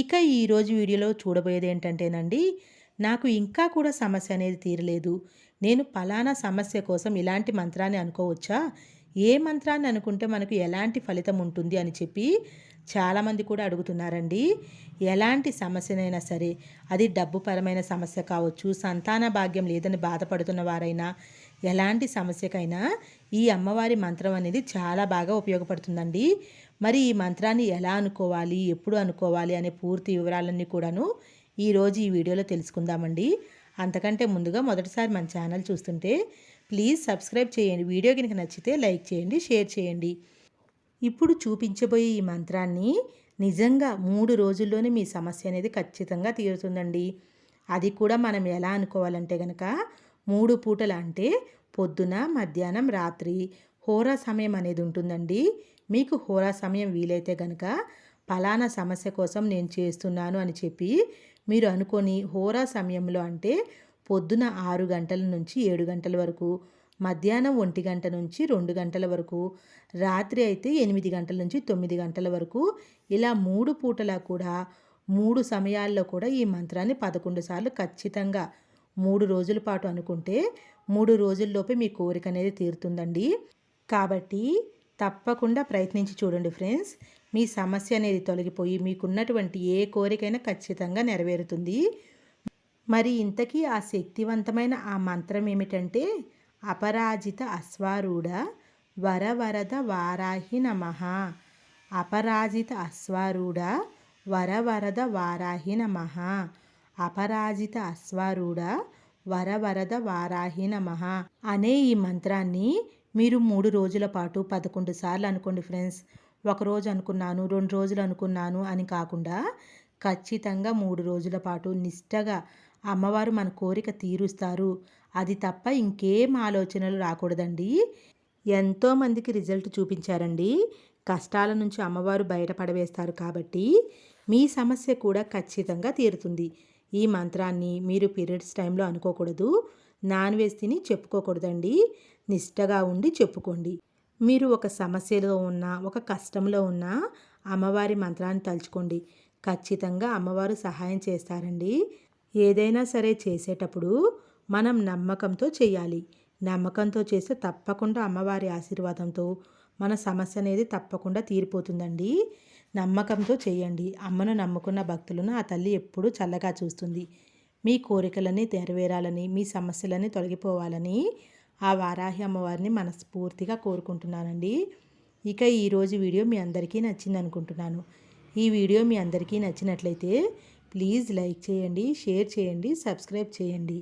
ఇక ఈరోజు వీడియోలో చూడబోయేది ఏంటంటేనండి నాకు ఇంకా కూడా సమస్య అనేది తీరలేదు. నేను ఫలానా సమస్య కోసం ఇలాంటి మంత్రాన్ని అనుకోవచ్చా? ఏ మంత్రాన్ని అనుకుంటే మనకు ఎలాంటి ఫలితం ఉంటుంది అని చెప్పి చాలామంది కూడా అడుగుతున్నారండి. ఎలాంటి సమస్యనైనా సరే అది డబ్బుపరమైన సమస్య కావచ్చు సంతాన భాగ్యం లేదని బాధపడుతున్న వారైనా ఎలాంటి సమస్యకైనా ఈ అమ్మవారి మంత్రం అనేది చాలా బాగా ఉపయోగపడుతుందండి. మరి ఈ మంత్రాన్ని ఎలా అనుకోవాలి ఎప్పుడు అనుకోవాలి అనే పూర్తి వివరాలన్నీ కూడాను ఈరోజు ఈ వీడియోలో తెలుసుకుందామండి. అంతకంటే ముందుగా మొదటిసారి మన ఛానల్ చూస్తుంటే ప్లీజ్ సబ్స్క్రైబ్ చేయండి. వీడియో కనుక నచ్చితే లైక్ చేయండి షేర్ చేయండి. ఇప్పుడు చూపించబోయే ఈ మంత్రాన్ని నిజంగా మూడు రోజుల్లోనే మీ సమస్య అనేది ఖచ్చితంగా తీరుతుందండి. అది కూడా మనం ఎలా అనుకోవాలంటే కనుక మూడు పూటలు అంటే పొద్దున మధ్యాహ్నం రాత్రి హోరా సమయం అనేది ఉంటుందండి. మీకు హోరా సమయం వీలైతే కనుక ఫలానా సమస్య కోసం నేను చేస్తున్నాను అని చెప్పి మీరు అనుకొని హోరా సమయంలో అంటే పొద్దున ఆరు గంటల నుంచి ఏడు గంటల వరకు మధ్యాహ్నం ఒంటి గంట నుంచి రెండు గంటల వరకు రాత్రి అయితే ఎనిమిది గంటల నుంచి తొమ్మిది గంటల వరకు ఇలా మూడు పూటలా కూడా మూడు సమయాల్లో కూడా ఈ మంత్రాన్ని పదకొండు సార్లు ఖచ్చితంగా మూడు రోజుల పాటు అనుకుంటే మూడు రోజుల్లోపే మీ కోరిక అనేది తీరుతుందండి. కాబట్టి తప్పకుండా ప్రయత్నించి చూడండి ఫ్రెండ్స్ మీ సమస్య అనేది తొలగిపోయి మీకున్నటువంటి ఏ కోరికైనా ఖచ్చితంగా నెరవేరుతుంది. మరి ఇంతకీ ఆ శక్తివంతమైన ఆ మంత్రం ఏమిటంటే అపరాజిత అశ్వారూఢ వరవరద వారాహి నమ. అపరాజిత అశ్వారూఢ వరవరద వారాహి నమ. అపరాజిత అశ్వారూఢ వరవరద వారాహి నమ అనే ఈ మంత్రాన్ని మీరు మూడు రోజుల పాటు పదకొండు సార్లు అనుకోండి ఫ్రెండ్స్. ఒకరోజు అనుకున్నాను రెండు రోజులు అనుకున్నాను అని కాకుండా ఖచ్చితంగా మూడు రోజుల పాటు నిష్టగా అమ్మవారు మన కోరిక తీరుస్తారు. అది తప్ప ఇంకేం ఆలోచనలు రాకూడదండి. ఎంతోమందికి రిజల్ట్ చూపించారండి. కష్టాల నుంచి అమ్మవారు బయటపడవేస్తారు కాబట్టి మీ సమస్య కూడా ఖచ్చితంగా తీరుతుంది. ఈ మంత్రాన్ని మీరు పీరియడ్స్ టైంలో అనుకోకూడదు. నాన్ వెజ్ తిని చెప్పుకోకూడదండి. నిష్టగా ఉండి చెప్పుకోండి. మీరు ఒక సమస్యలో ఉన్నా ఒక కష్టంలో ఉన్నా అమ్మవారి మంత్రాన్ని తలుచుకోండి. ఖచ్చితంగా అమ్మవారు సహాయం చేస్తారండి. ఏదైనా సరే చేసేటప్పుడు మనం నమ్మకంతో చేయాలి. నమ్మకంతో చేస్తే తప్పకుండా అమ్మవారి ఆశీర్వాదంతో మన సమస్య అనేది తప్పకుండా తీరిపోతుందండి. నమ్మకంతో చేయండి. అమ్మను నమ్ముకున్న భక్తులను ఆ తల్లి ఎప్పుడూ చల్లగా చూస్తుంది. మీ కోరికలని నెరవేరాలని మీ సమస్యలని తొలగిపోవాలని ఆ వారాహి అమ్మవారిని మనస్ఫూర్తిగా కోరుకుంటున్నానండి. ఇక ఈరోజు వీడియో మీ అందరికీ నచ్చింది అనుకుంటున్నాను ఈ వీడియో మీ అందరికీ నచ్చినట్లయితే ప్లీజ్ లైక్ చేయండి షేర్ చేయండి సబ్స్క్రైబ్ చేయండి.